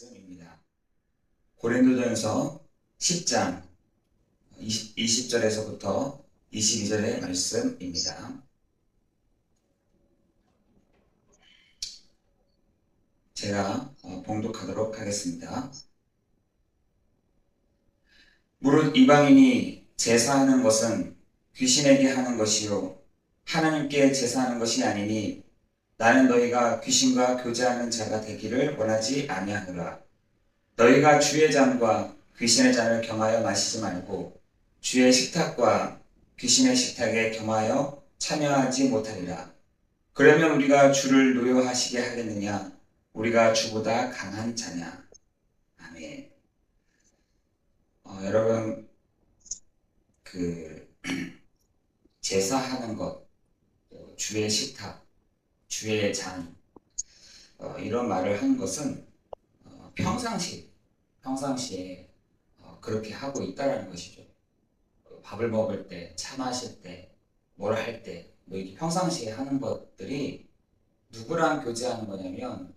말씀입니다. 고린도전서 10장 20, 20절에서부터 22절의 말씀입니다. 제가 어, 봉독하도록 하겠습니다. 무릇 이방인이 제사하는 것은 귀신에게 하는 것이요 하나님께 제사하는 것이 아니니 나는 너희가 귀신과 교제하는 자가 되기를 원하지 아니하노라. 너희가 주의 잔과 귀신의 잔을 겸하여 마시지 말고 주의 식탁과 귀신의 식탁에 겸하여 참여하지 못하리라. 그러면 우리가 주를 노여하시게 하겠느냐? 우리가 주보다 강한 자냐? 아멘. 어, 여러분 그 제사하는 것, 또 주의 식탁, 주의 잔 어, 이런 말을 한 것은 어, 평상시 평상시에 어, 그렇게 하고 있다라는 것이죠. 어, 밥을 먹을 때, 차 마실 때, 뭘 할 때, 뭐 이렇게 평상시에 하는 것들이 누구랑 교제하는 거냐면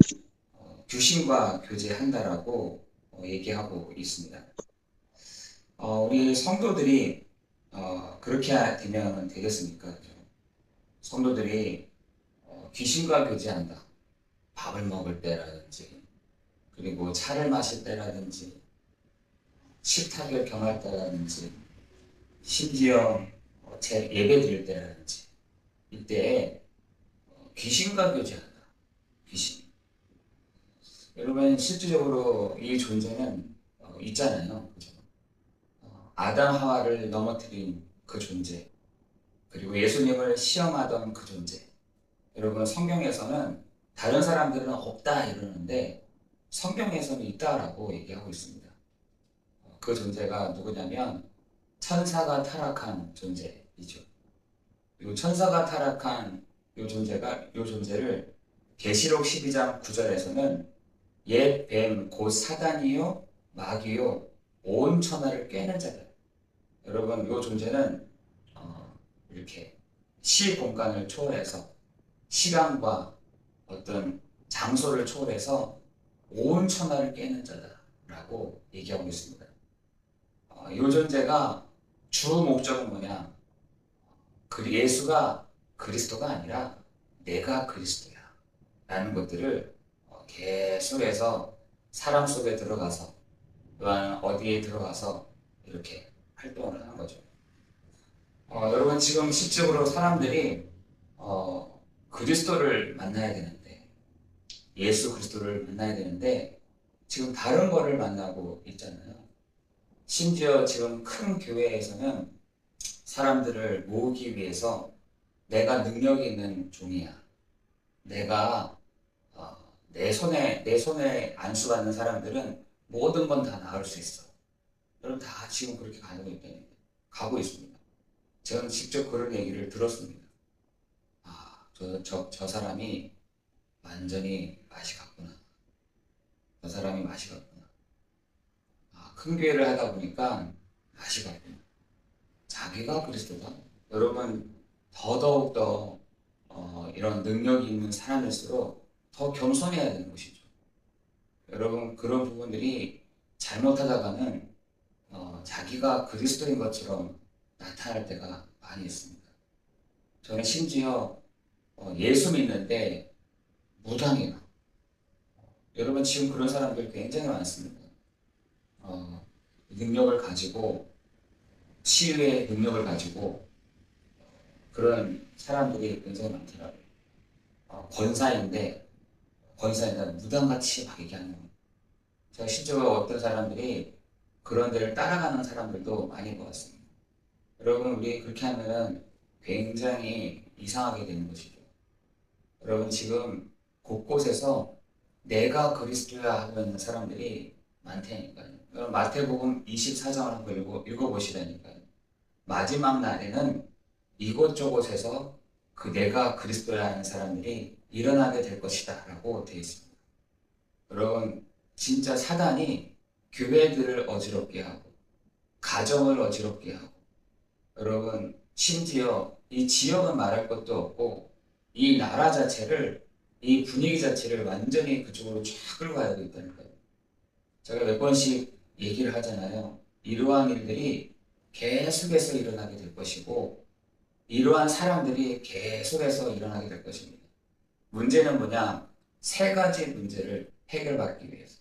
어, 귀신과 교제한다라고 어, 얘기하고 있습니다. 어, 우리 성도들이 어, 그렇게 되면 되겠습니까? 성도들이 어, 귀신과 교제한다. 밥을 먹을 때라든지, 그리고 차를 마실 때라든지, 식탁을 경할 때라든지, 심지어 어, 제 예배 드릴 때라든지, 이때 어, 귀신과 교제한다. 귀신. 여러분, 실질적으로 이 존재는 어, 있잖아요. 그죠? 어, 아담 하와를 넘어뜨린 그 존재, 그리고 예수님을 시험하던 그 존재. 여러분 성경에서는 다른 사람들은 없다 이러는데 성경에서는 있다라고 얘기하고 있습니다. 어, 그 존재가 누구냐면 천사가 타락한 존재이죠. 이 천사가 타락한 이 존재가 이 존재를 계시록 12장 9절에서는 옛 뱀 곧 사단이요 마귀요 온 천하를 꿰는 자다. 여러분 이 존재는 어, 이렇게 시 공간을 초월해서 시간과 어떤 장소를 초월해서 온 천하를 깨는 자다라고 얘기하고 있습니다. 어, 이 존재가 주 목적은 뭐냐? 그 예수가 그리스도가 아니라 내가 그리스도야. 라는 것들을 어, 계속해서 사람 속에 들어가서 또한 어디에 들어가서 이렇게 활동을 하는 거죠. 어, 여러분 지금 실적으로 사람들이 어, 그리스도를 만나야 되는데 예수 그리스도를 만나야 되는데 지금 다른 거를 만나고 있잖아요. 심지어 지금 큰 교회에서는 사람들을 모으기 위해서 내가 능력이 있는 종이야. 내가 어, 내 손에 내 손에 안수받는 사람들은 모든 건 다 나을 수 있어. 여러분 다 지금 그렇게 가고 있다니 가고 있습니다. 저는 직접 그런 얘기를 들었습니다. 아, 저, 저, 저 사람이 완전히 맛이 갔구나. 저 사람이 맛이 갔구나. 아, 큰 교회를 하다 보니까 맛이 갔구나. 자기가 그리스도다. 여러분, 더더욱더 어, 이런 능력이 있는 사람일수록 더 겸손해야 되는 것이죠. 여러분, 그런 부분들이 잘못하다가는 어, 자기가 그리스도인 것처럼 나타날 때가 많이 있습니다. 저는 심지어 어, 예수 믿는데 무당이에요. 여러분 지금 그런 사람들 굉장히 많습니다. 어, 능력을 가지고 치유의 능력을 가지고 그런 사람들이 굉장히 많더라고요. 어, 권사인데 권사인데 무당같이 막 얘기하는 거예요. 제가 실제로 어떤 사람들이 그런 데를 따라가는 사람들도 많이 보았습니다. 여러분 우리 그렇게 하면 굉장히 이상하게 되는 것이죠. 여러분 지금 곳곳에서 내가 그리스도야 하는 사람들이 많다니까요. 여러분 마태복음 24장을 한번 읽어, 읽어보시라니까요. 마지막 날에는 이곳저곳에서 그 내가 그리스도야 하는 사람들이 일어나게 될 것이다 라고 되어 있습니다. 여러분 진짜 사단이 교회들을 어지럽게 하고 가정을 어지럽게 하고 여러분 심지어 이 지역은 말할 것도 없고 이 나라 자체를 이 분위기 자체를 완전히 그쪽으로 쫙 끌고 가야 되겠다니까요. 제가 몇 번씩 얘기를 하잖아요. 이러한 일들이 계속해서 일어나게 될 것이고, 이러한 사람들이 계속해서 일어나게 될 것입니다. 문제는 뭐냐? 세 가지 문제를 해결받기 위해서.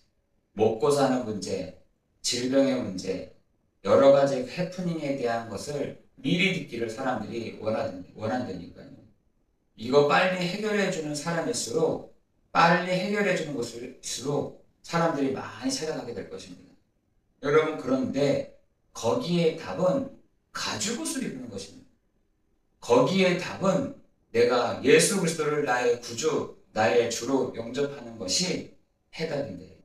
먹고 사는 문제, 질병의 문제, 여러 가지 해프닝에 대한 것을 미리 듣기를 사람들이 원한다니까요. 이거 빨리 해결해주는 사람일수록, 빨리 해결해주는 것일수록 사람들이 많이 찾아가게 될 것입니다. 여러분, 그런데 거기에 답은 가죽옷을 입는 것입니다. 거기에 답은 내가 예수 그리스도를 나의 구주, 나의 주로 영접하는 것이 해답인데.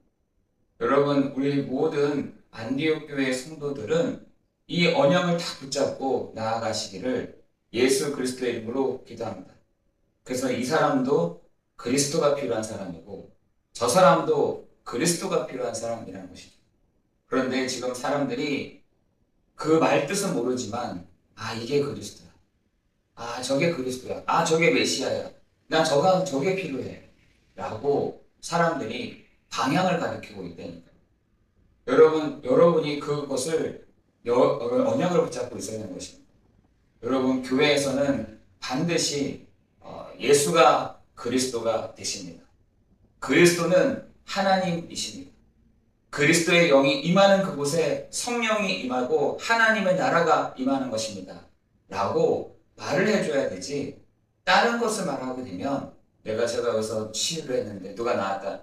여러분, 우리 모든 안디옥 교회 성도들은 이 언약을 다 붙잡고 나아가시기를 예수 그리스도의 이름으로 기도합니다. 그래서 이 사람도 그리스도가 필요한 사람이고 저 사람도 그리스도가 필요한 사람이라는 것이죠. 그런데 지금 사람들이 그 말뜻은 모르지만 아 이게 그리스도야. 아 저게 그리스도야. 아 저게 메시아야. 난 저가 저게 필요해. 라고 사람들이 방향을 가리키고 있다니까. 여러분 여러분이 그것을 여, 언약을 붙잡고 있어야 하는 것입니다. 여러분 교회에서는 반드시 어, 예수가 그리스도가 되십니다. 그리스도는 하나님이십니다. 그리스도의 영이 임하는 그곳에 성령이 임하고 하나님의 나라가 임하는 것입니다. 라고 말을 해줘야 되지 다른 것을 말하게 되면 내가 제가 여기서 치유를 했는데 누가 나왔다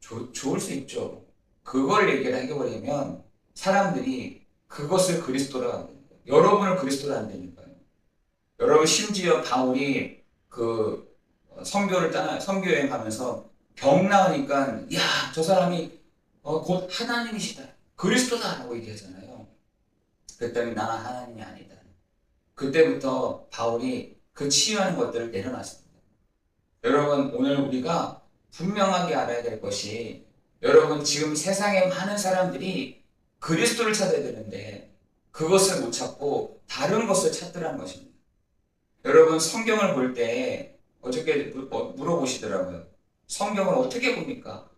조, 좋을 수 있죠. 그걸 얘기를 해버리면 사람들이 그것을 그리스도라 합니다. 여러분을 그리스도라 한다니까요. 여러분 심지어 바울이 그 성교를 떠나 성교 여행 가면서 병 나으니까 야 저 사람이 어, 곧 하나님이시다 그리스도다라고 얘기하잖아요. 그랬더니 나는 하나님이 아니다. 그때부터 바울이 그 치유하는 것들을 내려놨습니다. 여러분 오늘 우리가 분명하게 알아야 될 것이 여러분 지금 세상에 많은 사람들이 그리스도를 찾아야 되는데 그것을 못 찾고 다른 것을 찾더라는 것입니다. 여러분 성경을 볼 때 어저께 어, 물어보시더라고요. 성경을 어떻게 봅니까?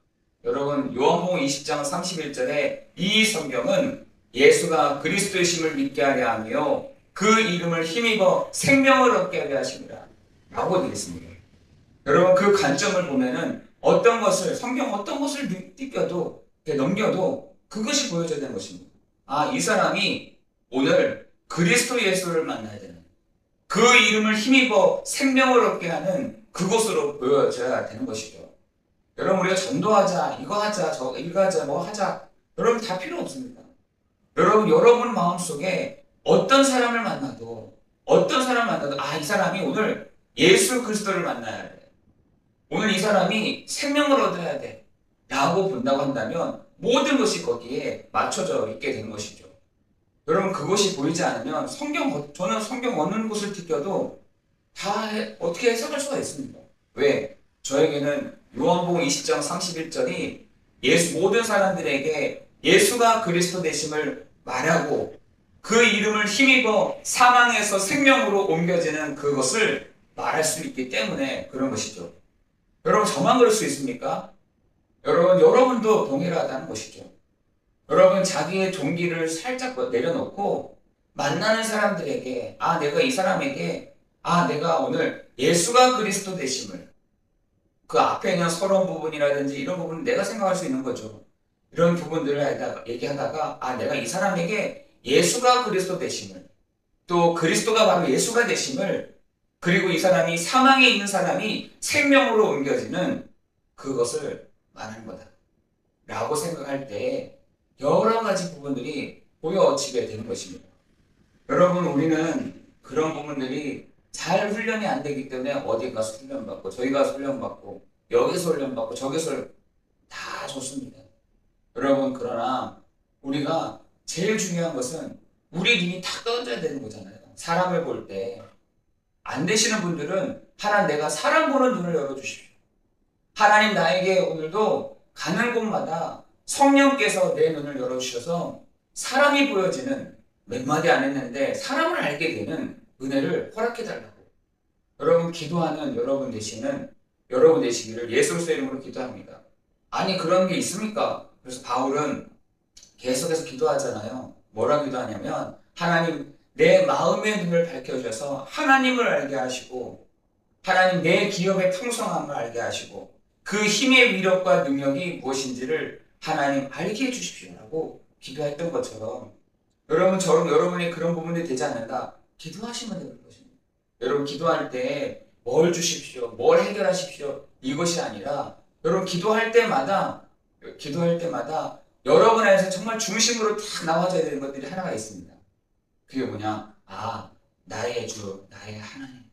여러분 요한복음 20장 31절에 이 성경은 예수가 그리스도의심을 믿게 하려 하며 그 이름을 힘입어 생명을 얻게 하려 하십니다. 라고 되어 있습니다. 여러분 그 관점을 보면은 어떤 것을 성경 어떤 것을 띠껴도 넘겨도 그것이 보여져야 되는 것입니다. 아 이 사람이 오늘 그리스도 예수를 만나야 되는 그 이름을 힘입어 생명을 얻게 하는 그곳으로 보여져야 되는 것이죠. 여러분 우리가 전도하자 이거 하자 저 이거 하자 뭐 하자 여러분 다 필요 없습니다. 여러분 여러분 마음속에 어떤 사람을 만나도 어떤 사람을 만나도 아 이 사람이 오늘 예수 그리스도를 만나야 돼. 오늘 이 사람이 생명을 얻어야 돼. 라고 본다고 한다면 모든 것이 거기에 맞춰져 있게 되는 것이죠. 여러분 그것이 보이지 않으면 성경 저는 성경 어느 곳을 튀겨도 다 해, 어떻게 해석할 수가 있습니다. 왜? 저에게는 요한복음 20장 31절이 예수 모든 사람들에게 예수가 그리스도 되심을 말하고 그 이름을 힘입어 사망에서 생명으로 옮겨지는 그것을 말할 수 있기 때문에 그런 것이죠. 여러분 저만 그럴 수 있습니까? 여러분 여러분도 동일하다는 것이죠. 여러분 자기의 동기를 살짝 내려놓고 만나는 사람들에게 아 내가 이 사람에게 아 내가 오늘 예수가 그리스도 되심을 그 앞에 있는 서러운 부분이라든지 이런 부분은 내가 생각할 수 있는 거죠. 이런 부분들을 얘기하다가 아 내가 이 사람에게 예수가 그리스도 되심을 또 그리스도가 바로 예수가 되심을 그리고 이 사람이 사망에 있는 사람이 생명으로 옮겨지는 그것을 말하는 거다. 라고 생각할 때 여러 가지 부분들이 보여지게 되는 것입니다. 여러분 우리는 그런 부분들이 잘 훈련이 안 되기 때문에 어디 가서 훈련받고 저희 가서 훈련받고 여기서 훈련받고 저기서 다 좋습니다. 여러분 그러나 우리가 제일 중요한 것은 우리 눈이 탁 떠져야 되는 거잖아요. 사람을 볼 때 안 되시는 분들은 하나 내가 사람 보는 눈을 열어주십시오. 하나님 나에게 오늘도 가는 곳마다 성령께서 내 눈을 열어주셔서 사람이 보여지는 몇 마디 안 했는데 사람을 알게 되는 은혜를 허락해달라고. 여러분 기도하는 여러분 되시는 여러분 되시기를 예수 그리스도 이름으로 기도합니다. 아니 그런 게 있습니까? 그래서 바울은 계속해서 기도하잖아요. 뭐라 기도하냐면 하나님 내 마음의 눈을 밝혀줘서 하나님을 알게 하시고 하나님 내 기업의 풍성함을 알게 하시고 그 힘의 위력과 능력이 무엇인지를 하나님 알게 해주십시오라고 기도했던 것처럼 여러분 저런 여러분의 그런 부분이 되지 않는다 기도하시면 되는 것입니다. 여러분 기도할 때 뭘 주십시오, 뭘 해결하십시오 이것이 아니라 여러분 기도할 때마다 기도할 때마다 여러분 안에서 정말 중심으로 딱 나와져야 되는 것들이 하나가 있습니다. 그게 뭐냐? 아 나의 주, 나의 하나님,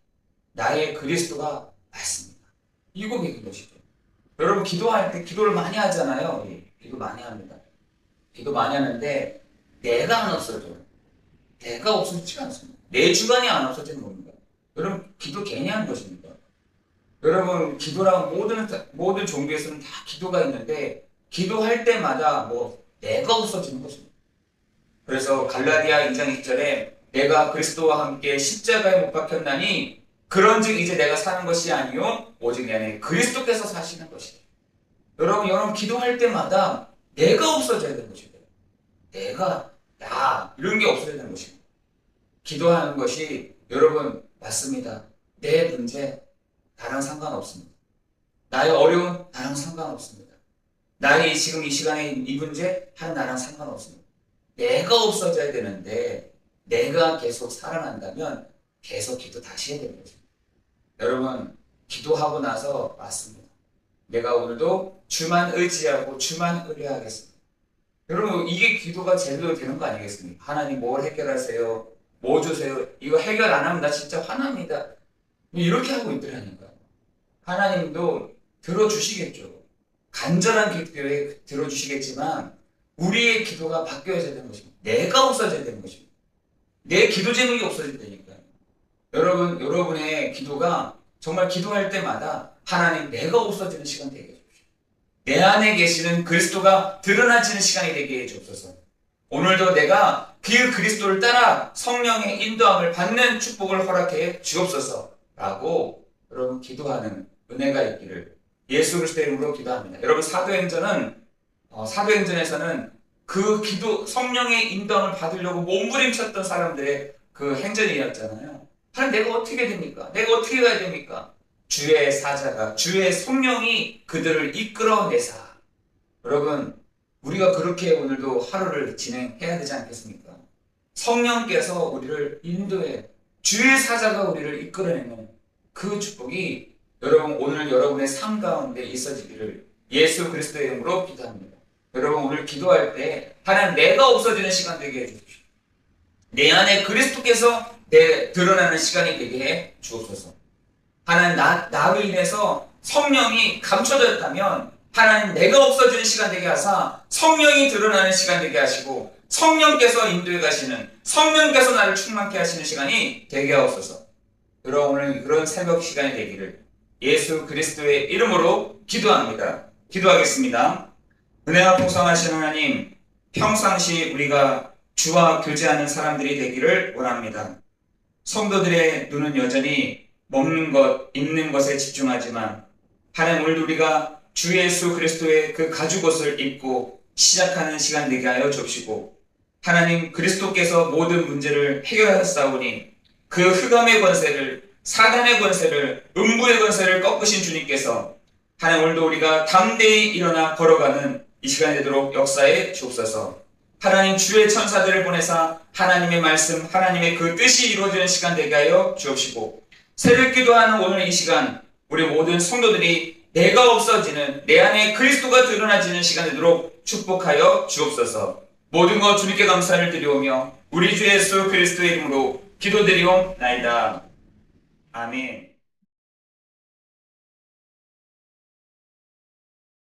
나의 그리스도가 맞습니다. 이 고백인 것이죠. 여러분 기도할 때 기도를 많이 하잖아요. 우 리. 기도 많이 합니다. 기도 많이 하는데 내가 안 없어져. 내가 없어지지 않습니다. 내 주관이 안 없어지는 겁니다. 여러분 기도 괜히 하는 것입니다. 여러분 기도랑 모든 모든 종교에서는 다 기도가 있는데 기도할 때마다 뭐 내가 없어지는 것입니다. 그래서 갈라디아 2장 2절에 내가 그리스도와 함께 십자가에 못 박혔나니 그런즉 이제 내가 사는 것이 아니요 오직 내 안에 그리스도께서 사시는 것이다. 여러분 여러분 기도할 때마다 내가 없어져야 되는 것입니다. 내가 나 이런 게 없어져야 되는 것입니다. 기도하는 것이 여러분 맞습니다. 내 문제 나랑 상관없습니다. 나의 어려움 나랑 상관없습니다. 나의 지금 이 시간에 이 문제 하는 나랑 상관없습니다. 내가 없어져야 되는데 내가 계속 살아난다면 계속 기도 다시 해야 되는 거죠. 여러분 기도하고 나서 맞습니다. 내가 오늘도 주만 의지하고 주만 의뢰하겠습니다. 여러분 이게 기도가 제대로 되는 거 아니겠습니까? 하나님 뭘 해결하세요? 뭐 주세요? 이거 해결 안 하면 나 진짜 화납니다. 이렇게 하고 있더라니까요. 하나님도 들어주시겠죠. 간절한 기도에 들어주시겠지만 우리의 기도가 바뀌어야 되는 것입니다. 내가 없어져야 되는 것입니다. 내 기도 제목이 없어져야 되니까요. 여러분, 여러분의 기도가 정말 기도할 때마다 하나님 내가 없어지는 시간 되게 해주십시오. 내 안에 계시는 그리스도가 드러나지는 시간이 되게 해주옵소서. 오늘도 내가 그 그리스도를 따라 성령의 인도함을 받는 축복을 허락해 주옵소서. 라고 여러분 기도하는 은혜가 있기를 예수 그리스도 이름으로 기도합니다. 여러분 사도행전은 어, 사도행전에서는 그 기도 성령의 인도함을 받으려고 몸부림쳤던 사람들의 그 행전이었잖아요. 하나님 내가 어떻게 됩니까? 내가 어떻게 가야 됩니까? 주의 사자가 주의 성령이 그들을 이끌어내사 여러분 우리가 그렇게 오늘도 하루를 진행해야 되지 않겠습니까? 성령께서 우리를 인도해 주의 사자가 우리를 이끌어내는 그 축복이 여러분 오늘 여러분의 삶 가운데 있어지기를 예수 그리스도의 이름으로 기도합니다. 여러분 오늘 기도할 때 하나님 내가 없어지는 시간 되게 해주십시오. 내 안에 그리스도께서 내 드러나는 시간이 되게 해 주옵소서. 하나님 나, 나로 인해서 성령이 감춰졌다면 하나님 내가 없어지는 시간 되게 하사 성령이 드러나는 시간 되게 하시고 성령께서 인도해 가시는 성령께서 나를 충만케 하시는 시간이 되게 하옵소서. 여러분 오늘 그런 새벽 시간이 되기를 예수 그리스도의 이름으로 기도합니다. 기도하겠습니다. 은혜와 풍성하신 하나님 평상시 우리가 주와 교제하는 사람들이 되기를 원합니다. 성도들의 눈은 여전히 먹는 것, 입는 것에 집중하지만 하나님 오늘 우리가 주 예수 그리스도의 그 가죽 옷을 입고 시작하는 시간 되게 하여 주옵시고 하나님 그리스도께서 모든 문제를 해결하셨사오니 그 흑암의 권세를 사단의 권세를 음부의 권세를 꺾으신 주님께서 하나님 오늘도 우리가 담대히 일어나 걸어가는 이 시간이 되도록 역사에 주옵소서. 하나님 주의 천사들을 보내사 하나님의 말씀 하나님의 그 뜻이 이루어지는 시간 되게 하여 주옵시고 새벽 기도하는 오늘 이 시간 우리 모든 성도들이 내가 없어지는 내 안에 그리스도가 드러나지는 시간 되도록 축복하여 주옵소서 모든 것 주님께 감사를 드리오며 우리 주 예수 그리스도의 이름으로 기도드리옵나이다. 아멘.